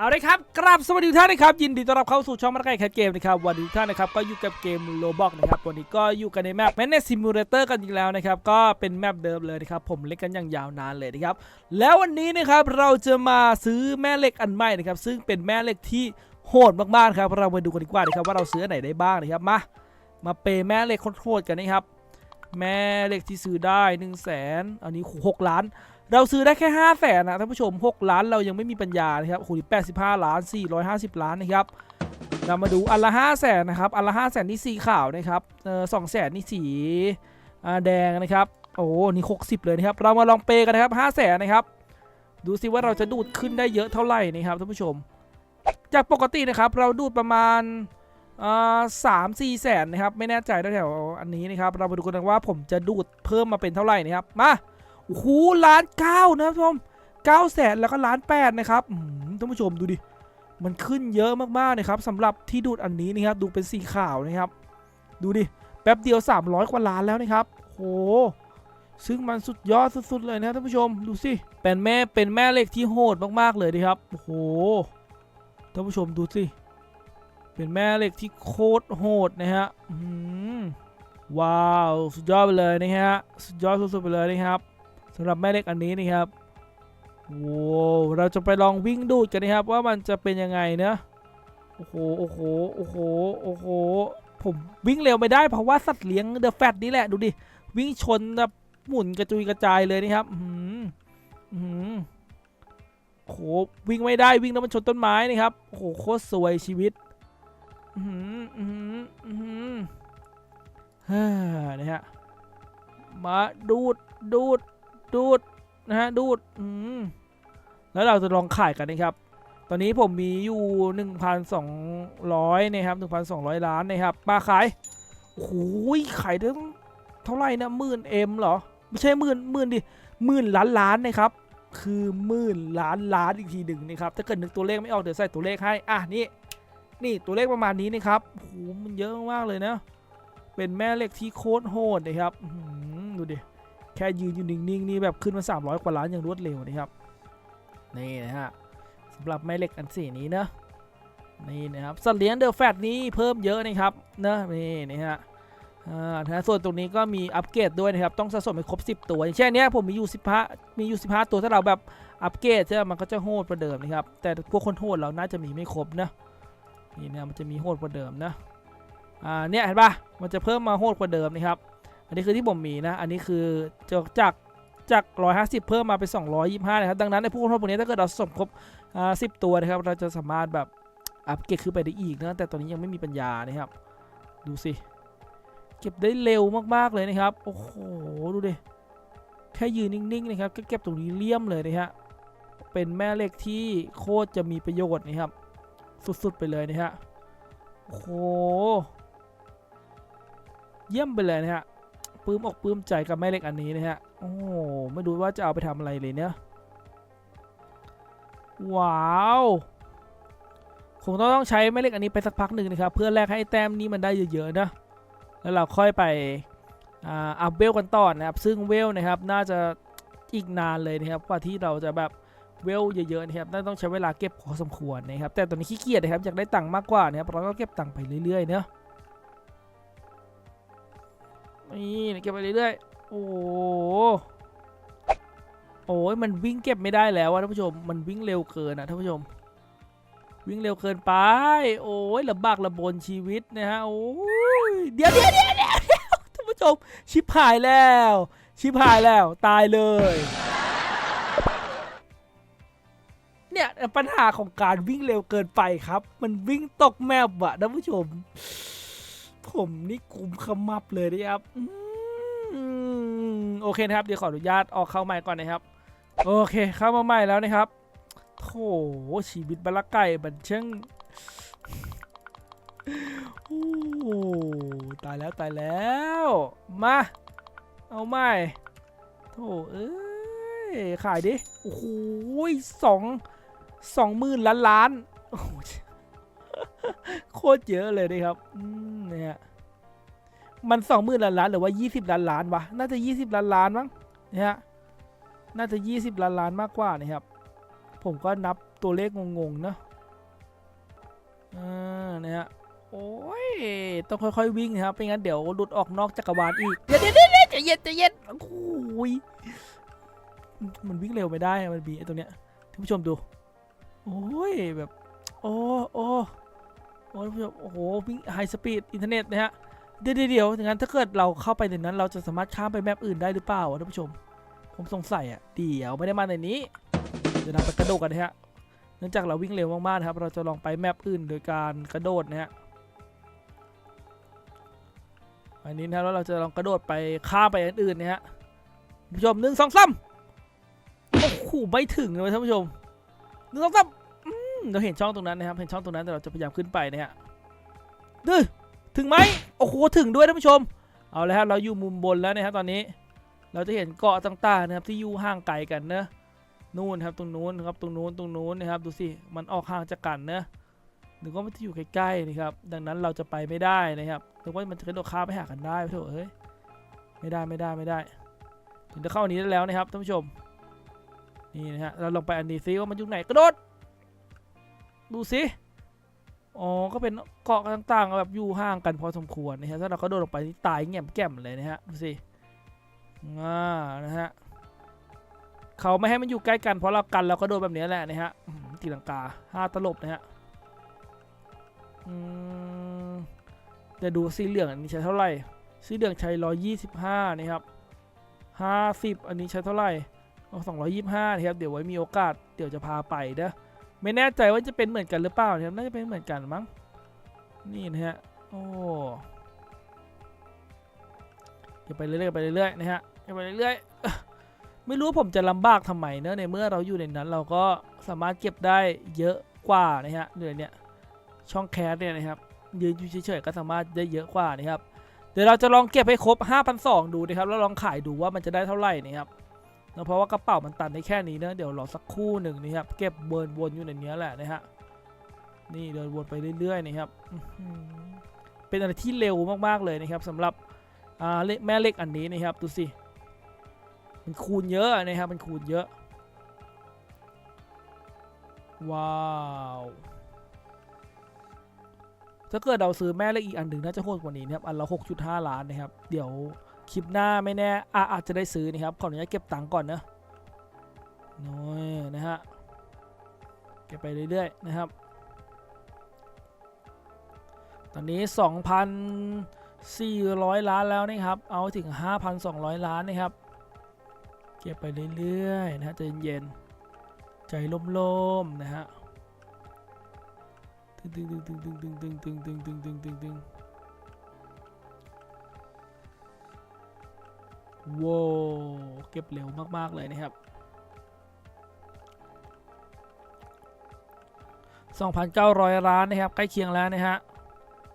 เอาเลยครับ กราบสวัสดีทุกท่านนะครับ ยินดีต้อนรับเข้าสู่ช่องมาร์ไก่แคทเกมนะครับ วันนี้ทุกท่านนะครับ ก็อยู่กับเกมโลบอกนะครับ วันนี้ก็อยู่กันในแมปแมนเนซิมูเลเตอร์กันอีกแล้วนะครับ ก็เป็นแมปเดิมเลยนะครับ ผมเล่นกันอย่างยาวนานเลยนะครับ แล้ววันนี้นะครับ เราจะมาซื้อแม่เหล็กอันใหม่นะครับ ซึ่งเป็นแม่เหล็กที่โหดมากๆครับ เรามาดูกันดีกว่านะครับว่าเราซื้อไหนได้บ้างนะครับ มา มาเปย์แม่เหล็กโคตรๆกันนะครับ แม่เหล็กที่ซื้อได้1นึ่งแสนอันนี้หกล้าน เราซื้อได้แค่5 0 0แสนนะท่านผู้ชม 6 ล้านเรายังไม่มีปัญญานะครับโอ้โห85ล้าน450ล้านนะครับเรามาดูอันละ5 0 0แสนนะครับอันละ5 0 0แสนนี่สีขาวนะครับเออสองแสนนี่สีแดงนะครับโอ้โหนี่60เลยนะครับเรามาลองเปย์กันนะครับ5 0 0แสนนะครับดูสิว่าเราจะดูดขึ้นได้เยอะเท่าไหร่นะครับท่านผู้ชม จากปกตินะครับเราดูดประมาณสามสี่แสนนะครับไม่แน่ใจแถวอันนี้นะครับเรามาดูกันว่าผมจะดูดเพิ่มมาเป็นเท่าไหร่นะครับมา โอ้โหล้านเก้านะครับท่านผู้ชมเก้าแสนแล้วก็ล้านแปดนะครับท่านผู้ชมดูดิ มันขึ้นเยอะมากๆนะครับสำหรับที่ดูดอันนี้นะครับ ดูเป็นสีขาวนะครับ ดูดิ แป๊บเดียว 300 กว่าล้านแล้วนะครับโหซึ่งมันสุดยอดสุดๆเลยนะท่านผู้ชมดูสิเป็นแม่เป็นแม่เหล็กที่โหดมากๆเลยนะครับโอ้โหท่านผู้ชมดูสิเป็นแม่เหล็กที่โคตรโหดนะฮะว้าว สุดยอดไปเลยนะฮะ สุดยอดสุดๆไปเลยนะครับ สำหรับแม่เหล็กอันนี้นะครับโว้วเราจะไปลองวิ่งดูดกันนะครับว่ามันจะเป็นยังไงนะโอ้โหโอ้โหโอ้โหโอ้โหผมวิ่งเร็วไม่ได้เพราะว่าสัตว์เลี้ยงเดอะแฟตนี่แหละดูดิวิ่งชนแบบหมุนกระจุยกระจายเลยนะครับอืมอืมโอ้โหวิ่งไม่ได้วิ่งแล้วมันชนต้นไม้นะครับโอ้โหโคตรสวยชีวิตอืมอืมอืมเฮ้อนะฮะมาดูดดูด ดูดนะฮะดูดอืมแล้วเราจะลองขายกันนะครับ ตอนนี้ผมมีอยู่1,200นะครับ1,200 ล้านนะครับมาขายโอ้โหขายได้ตั้งเท่าไหร่นะหมื่นเอ็มเหรอ ไม่ใช่หมื่นหมื่นดิหมื่นล้านล้านนะครับ คือหมื่นล้านล้านอีกทีหนึ่งนะครับถ้าเกิดนึกตัวเลขไม่ออกเดี๋ยวใส่ตัวเลขให้อะนี่นี่ตัวเลขประมาณนี้นะครับโอ้โหมันเยอะมากเลยนะ เป็นแม่เหล็กที่โคตรโหดนะครับอื ค่ยืนอยู่นิ่งๆนี่แบบขึ้นมา 300 กว่าล้านอย่างรวดเร็วนะครับ นี่นะฮะสำหรับแม่เหล็กอันสีนี้นะนี่นะครับสัตว์เลี้ยงเดอะแฟตนี้เพิ่มเยอะนะครับนะนี่นะฮะอ่านะส่วนตรงนี้ก็มีอัปเกรดด้วยนะครับ ต้องสะสมให้ครบ 10 ตัวอย่างเช่นเนี้ยผมมีอยู่15มีอยู่15ตัวถ้าเราแบบอัปเกรดใช่ไหมมันก็จะโหดกว่าเดิมนะครับ แต่พวกคนโหดเราน่าจะมีไม่ครบนะนี่นะมันจะมีโหดกว่าเดิมนะอ่าเนี่ยเห็นปะมันจะเพิ่มมาโหดกว่าเดิมนะครับ อันนี้คือที่ผมมีนะ อันนี้คือจากจากจาก 150 เพิ่มมาเป็น 225 นะครับ ดังนั้นในผู้คนพวกนี้ถ้าเกิดเราสมครบอ่า10 ตัวนะครับ เราจะสามารถแบบอัปเกรดขึ้นไปได้อีกนะ แต่ตอนนี้ยังไม่มีปัญญานะครับ ดูสิ เก็บได้เร็วมากๆเลยนะครับ โอ้โห ดูดิ แค่ยืนนิ่งๆนะครับก็เก็บตรงนี้เลี่ยมเลยนะฮะ เป็นแม่เหล็กที่โคตรจะมีประโยชน์นะครับ สุดๆไปเลยนะฮะ โอ้โห เยี่ยมไปเลยนะฮะ ปลื้มอกปลื้มใจกับแม่เหล็กอันนี้นะฮะ โอ้ไม่รู้ว่าจะเอาไปทำอะไรเลยเนี่ย ว้าวคงต้องต้องใช้แม่เหล็กอันนี้ไปสักพักหนึ่งนะครับ เพื่อแลกให้แต้มนี้มันได้เยอะๆนะ แล้วเราค่อยไปอาอัพเวลกันต่อนะครับ ซึ่งเวลนะครับน่าจะอีกนานเลยนะครับกว่าที่เราจะแบบเวลเยอะๆนะครับน่าต้องใช้เวลาเก็บพอสมควรนะครับ แต่ตอนนี้ขี้เกียจนะครับอยากได้ตังค์มากกว่านะครับเราก็เก็บตังค์ไปเรื่อยๆเนาะ นี่เก็บไปเรื่อยๆ โอ้โหโอ้ยมันวิ่งเก็บไม่ได้แล้วอะท่านผู้ชม มันวิ่งเร็วเกินอะท่านผู้ชม วิ่งเร็วเกินไป โอ้ยลำบากลำบนชีวิตนะฮะ โอ้ยเดี๋ยวเดี๋ยวเดี๋ยวเดี๋ยวท่านผู้ชม ชิบหายแล้ว ชิบหายแล้ว ตายเลย เนี่ยปัญหาของการวิ่งเร็วเกินไปครับ มันวิ่งตกแมปอะท่านผู้ชม ผมนี่คุมขมับเลยนะครับอโอเคนะครับ เดี๋ยวขออนุญาตออกเข้าใหม่ก่อนนะครับ โอเคเข้ามาใหม่แล้วนะครับโถชีวิตบรรลักไก่บันเชิงโอ้ตายแล้วตายแล้ว มา เอาใหม่โถเอ้ยขายดิโอ้โหสองสองหมื่นล้านล้านโอ้ คตรเยอะเลยนะครับเนี่ยมันสองหมื่นล้านล้านหรือว่ายี่สิบล้านล้านวะน่าจะยี่สิบล้านล้านมั้งเนี่ยฮะน่าจะยี่สิบล้านล้านมากกว่านะครับ ผมก็นับตัวเลขงงๆเนอะอ่านะฮะโอ้ยต้องค่อยๆวิ่งนะครับไม่งั้นเดี๋ยวหลุดออกนอกจักรวาลอีกเดี๋ยวเดี๋ยวเดี๋ยวใจเย็นใจเย็นโอ้ยมันวิ่งเร็วไม่ได้มันบีไอตรงเนี้ยท่านผู้ชมดู โอ้ยแบบ โอ้โอ้ โอ้ยผู้ชมโอ้โหวิ่งไฮสปีดอินเทอร์เน็ตนะฮะเดี๋ยวเดี๋ยวงั้นถ้าเกิดเราเข้าไปในนั้น เราจะสามารถข้ามไปแมปอื่นได้หรือเปล่าวะท่านผู้ชม ผมสงสัยอะเดี๋ยวไม่ได้มาในนี้เดี๋ยวเราไปกระโดดกันนะฮะเนื่องจากเราวิ่งเร็วมากๆนะครับ เราจะลองไปแมปอื่นโดยการกระโดดนะฮะอันนี้นะแล้วเราจะลองกระโดดไปข้ามไปอันอื่นนะฮะท่านผู้ชมหนึ่งสองสามโอ้โหไม่ถึงเลยท่านผู้ชมหนึ่งสองสาม เราเห็นช่องตรงนั้นนะครับ เห็นช่องตรงนั้นแต่เราจะพยายามขึ้นไปนะฮะดื้อถึงไหมโอ้โห ถึงด้วยท่านผู้ชม เอาแล้วครับเราอยู่มุมบนแล้วนะครับตอนนี้ เราจะเห็นเกาะต่างๆนะครับที่อยู่ห่างไกลกันเนอะนู่นครับตรงนู้นครับตรงนู้นตรงนู้นนะครับ ดูสิ มันออกห่างจากกันเนะนึกว่ามันจะอยู่ใกล้ๆนะครับ ดังนั้นเราจะไปไม่ได้นะครับนึกว่ามันจะกระโดดข้ามไปหากันได้โถเอ้ย ไม่ได้ไม่ได้ไม่ได้ ถึงจะเข้าอันนี้ได้แล้วนะครับท่านผู้ชม นี่นะฮะ เราลองไปอันนี้ซิว่ามันอยู่ไหนกระโดด ดูสิอ๋อ ก็เป็นเกาะต่างๆแบบอยู่ห่างกันพอสมควรนะฮะถ้าเรากระโดดลงไปนี่ตายแง่มแก้มเลยนะฮะดูสิอ่านะฮะเขาไม่ให้มันอยู่ใกล้กันเพราะเรากันเราก็โดนแบบนี้แหละนะฮะตีลังกาห้าตลบนะฮะจะดูสีเหลืองอันนี้ใช้เท่าไหร่ สีเหลืองใช้ร้อยยี่สิบห้านะครับห้าสิบอันนี้ใช้เท่าไหร่สองร้อยยี่สิบห้านะครับเดี๋ยวไว้มีโอกาสเดี๋ยวจะพาไปนะ ไม่แน่ใจว่าจะเป็นเหมือนกันหรือเปล่านะครับน่าจะเป็นเหมือนกันมั้งนี่นะฮะโอ้เดี๋ยวไปเรื่อยๆไปเรื่อยๆนะฮะเดี๋ยวไปเรื่อยๆไม่รู้ผมจะลำบากทำไมเนอะในเมื่อเราอยู่ในนั้น เราก็สามารถเก็บได้เยอะกว่านะฮะเดือนเนี้ยช่องแคสเนี่ยนะครับยืนอยู่เฉยๆก็สามารถได้เยอะกว่านะครับเดี๋ยวเราจะลองเก็บให้ครบ 5,200 ดูนะครับแล้วลองขายดูว่ามันจะได้เท่าไหร่นะครับ นะเพราะว่ากระเป๋ามันตันได้แค่นี้นะเดี๋ยวรอสักครู่หนึ่งนะครับเก็บเบิร์นวนอยู่ในเนี้ยแหละนะฮะนี่เดินวนไปเรื่อยๆนะครับเป็นอะไรที่เร็วมากๆเลยนะครับสำหรับแม่เลขอันนี้นะครับดูสิมันคูณเยอะนะครับมันคูณเยอะ ว้าวถ้าเกิดเราซื้อแม่เลขอีกอันหนึ่งน่าจะโหดกว่านี้นะครับอันละ6.5ล้านนะครับ เดี๋ยว คลิปหน้าไม่แน่อาอาจจะได้ซื้อนะครับขออนุญาตเก็บตังค์ก่อนนะน้อยนะฮะเก็บไปเรื่อยๆนะครับ ตอนนี้ 2,400 ล้านแล้วนะครับ เอาถึง 5,200 ล้านนะครับ เก็บไปเรื่อยๆนะฮะใจเย็นๆใจล่มๆนะฮะตึงตึงตึงตึงตึงตึง ว้เก็บเร็วมาก ๆ เลยนะครับ 2,900 ล้านนะครับ ใกล้เคียงแล้วนะฮะ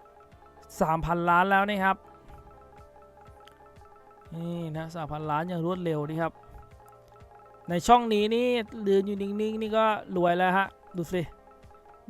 3,000 ล้านแล้วนะครับ นี่นะ 3,000 ล้านอย่างรวดเร็วนะครับ ในช่องนี้นี่เดินอยู่นิ่ง ๆ นี่ก็รวยแล้วฮะ ดูสิ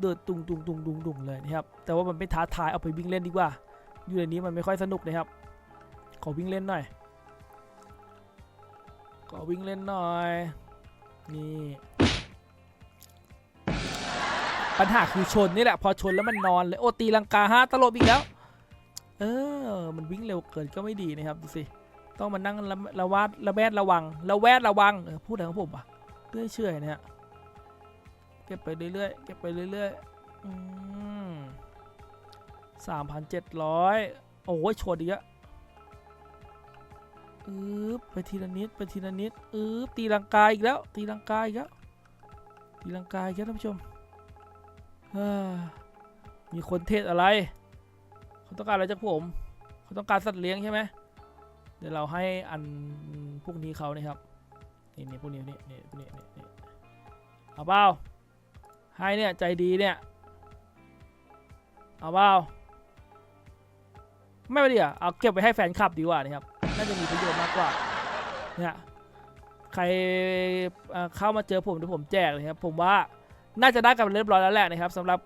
เดินตุงตุงตุงตุงตุงเลยนะครับ แต่ว่ามันไม่ท้าทายเอาไปวิ่งเล่นดีกว่า อยู่ในนี้มันไม่ค่อยสนุกนะครับ ขอวิ่งเล่นหน่อย ขอวิ่งเล่นหน่อย นี่ ปัญหาคือชนนี่แหละ พอชนแล้วมันนอนเลย โอ้ตีลังกาห้าตลบอีกแล้ว เออ มันวิ่งเร็วเกินก็ไม่ดีนะครับดูสิ ต้องมานั่งระระวาดระแวดระวัง ระแวดระวัง เออ พูดอะไรของผมอะเรื่อยเฉอยเนี่ย เก็บไปเรื่อยๆ เก็บไปเรื่อยๆสามพันเจ็ดร้อย โอ้ยชนอีกอะ อืบไปทีละนิดไปทีละนิดอืบตีลังกาอีกแล้ว ตีลังกาอีกแล้วตีลังกาอีกแล้วท่านผู้ชมมีคนเทศอะไรเขาต้องการอะไรจากผมเขาต้องการสัตว์เลี้ยงใช่ไหมเดี๋ยวเราให้อันพวกนี้เขานะครับนี่นี่พวกนี้นี่นี่พวกนี้นี่นี่เอาเปล่าให้เนี่ยใจดีเนี่ยเอาเปล่าไม่ไปดิอะเอาเก็บไว้ให้แฟนคลับดีกว่านะครับ น่าจะมีประโยชน์มากกว่าเนี่ยใครเข้ามาเจอผมเดี๋ยวผมแจกเลยครับผมว่าน่าจะได้กันเรียบร้อยแล้วแหละนะครับสำหรับ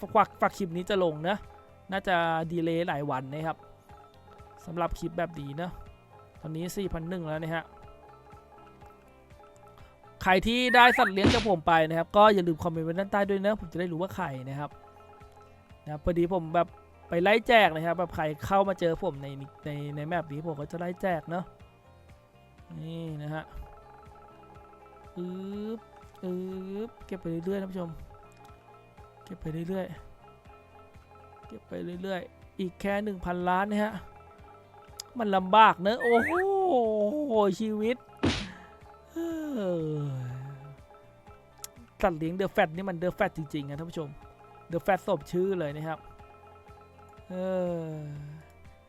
ฝากฝากคลิปนี้จะลงนะน่าจะดีเลย์หลายวันนะครับสำหรับคลิปแบบนี้นะตอนนี้ 4,001 แล้วนะฮะใครที่ได้สัตว์เลี้ยงจากผมไปนะครับ ก็อย่าลืมคอมเมนต์ไว้ด้านใต้ด้วยนะผมจะได้รู้ว่าใครนะครับนะพอดีผมแบบ ไปไล่แจกนะครับแบบใครเข้ามาเจอผมในในในแมปนี้ผมก็จะไล่แจกเนาะนี่นะฮะอึ๊บอึ๊บเก็บไปเรื่อยๆนะผู้ชม เก็บไปเรื่อยๆเก็บไปเรื่อยๆ อีกแค่หนึ่งพันล้านนะฮะมันลำบากเนอะโอ้โหชีวิตสัตว์เลี้ยงเดอะแฟตนี่มันเดอะแฟตจริงๆนะท่านผู้ชมเดอะแฟตสมชื่อเลยนะครับ เออ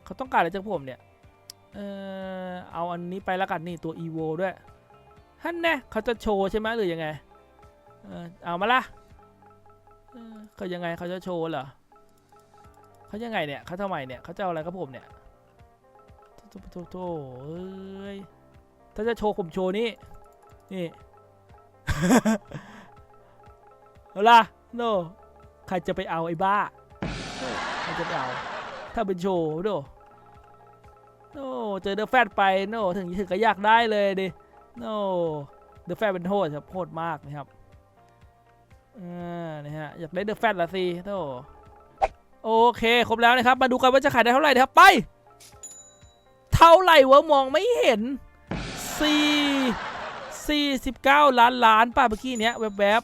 เขาต้องการอะไรจากผมเนี่ย เออเอาอันนี้ไปแล้วกันนี่ตัว EVO ด้วยฮันแน่เขาจะโชว์ใช่ไหมหรือยังไง เออเอามาละเออเขายังไงเขาจะโชว์เหรอเขายังไงเนี่ยเขาทำไมเนี่ยเขาจะเอาอะไรกับผมเนี่ยโถโถโถเอ้ยถ้าจะโชว์ผมโชว์นี่นี่เอาล่ะโนใครจะไปเอาไอ้บ้า โน่จะไปเอา ถ้าเป็นโชว์โนโนเจอเดอะแฟตไปโนถึงถึงก็อยากได้เลยดิโนเดอะแฟตเป็นโหดครับโหดมากนะครับอ่านี่ฮะอยากได้เดอะแฟตละสิโธ่โอเคครบแล้วนะครับ มาดูกันว่าจะขายได้เท่าไหร่นะครับไป เท่าไหร่วะมองไม่เห็น4 49 ล้านล้านป่ะเมื่อกี้เนี้ยแวบ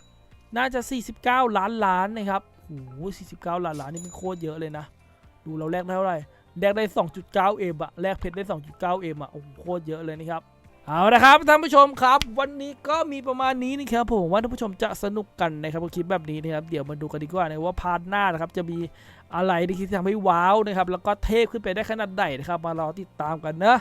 ๆน่าจะ 49 ล้านล้านนะครับ โอ้โห49ล้านล้านนี่มันโคตรเยอะเลยนะ ดูเราแลกได้เท่าไหร่แลกได้2.9เอ็มอะแลกเพชรได้2.9เอ็มอะโอ้โหโคตรเยอะเลยนะครับเอาละครับท่านผู้ชมครับ วันนี้ก็มีประมาณนี้นะครับผมว่าท่านผู้ชมจะสนุกกันนะครับกับคลิปแบบนี้นะครับเดี๋ยวมาดูกันดีกว่านะว่าพาร์ทหน้านะครับจะมีอะไรที่ทำให้ว้าวนะครับแล้วก็เทพขึ้นไปได้ขนาดไหนนะครับมารอติดตามกันนะ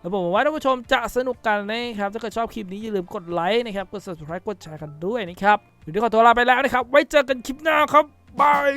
แล้วผมว่าท่านผู้ชมจะสนุกกันนะครับถ้าเกิดชอบคลิปนี้อย่าลืมกดไลค์นะครับกด subscribe กดแชร์กันด้วยนะครับวันนี้ขอตัวลาไปแล้วนะครับไว้เจอกันคลิปหน้าครับ บาย